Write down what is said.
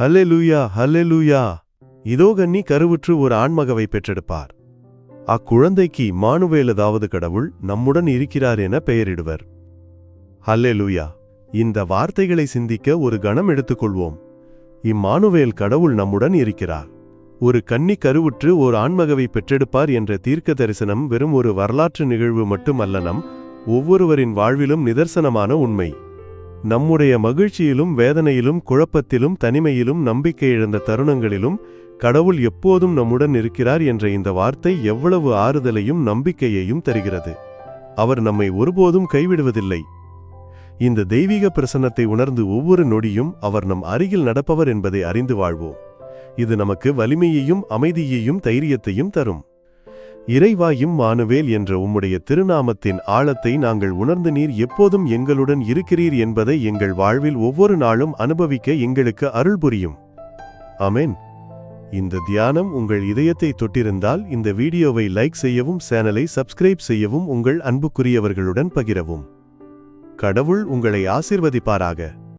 ஹல்லேலூயா ஹல்லேலூயா. இதோ கன்னி கருவுற்று ஒரு ஆண்மகவை பெற்றெடுப்பார். அக்குழந்தைக்கு மானுவேலதாவது கடவுள் நம்முடன் இருக்கிறார் என பெயரிடுவர். ஹல்லேலூயா. இந்த வார்த்தைகளை சிந்திக்க ஒரு கணம் எடுத்துக்கொள்வோம். இம்மானுவேல் கடவுள் நம்முடன் இருக்கிறார். ஒரு கன்னி கருவுற்று ஓர் ஆண்மகவை பெற்றெடுப்பார் என்ற தீர்க்க தரிசனம் வெறும் ஒரு வரலாற்று நிகழ்வு மட்டுமல்ல நம் ஒவ்வொருவரின் வாழ்விலும் நிதர்சனமான உண்மை. நம்முடைய மகிழ்ச்சியிலும் வேதனையிலும் குழப்பத்திலும் தனிமையிலும் நம்பிக்கை இழந்த தருணங்களிலும் கடவுள் எப்போதும் நம்முடன் இருக்கிறார் என்ற இந்த வார்த்தை எவ்வளவு ஆறுதலையும் நம்பிக்கையையும் தருகிறது. அவர் நம்மை ஒருபோதும் கைவிடுவதில்லை. இந்த தெய்வீக பிரசன்னத்தை உணர்ந்து ஒவ்வொரு நொடியும் அவர் நம் அருகில் நடப்பவர் என்பதை அறிந்து வாழ்வோம். இது நமக்கு வலிமையையும் அமைதியையும் தைரியத்தையும் தரும். இறைவாயும் மானுவேல் என்ற உம்முடைய திருநாமத்தின் ஆழத்தை நாங்கள் உணர்ந்து நீர் எப்போதும் எங்களுடன் இருக்கிறீர் என்பதை எங்கள் வாழ்வில் ஒவ்வொரு நாளும் அனுபவிக்க எங்களுக்கு அருள் புரியும். அமேன் இந்த தியானம் உங்கள் இதயத்தை தொட்டிருந்தால் இந்த வீடியோவை லைக் செய்யவும் சேனலை சப்ஸ்கிரைப் செய்யவும் உங்கள் அன்புக்குரியவர்களுடன் பகிரவும். கடவுள் உங்களை ஆசிர்வதிப்பாராக.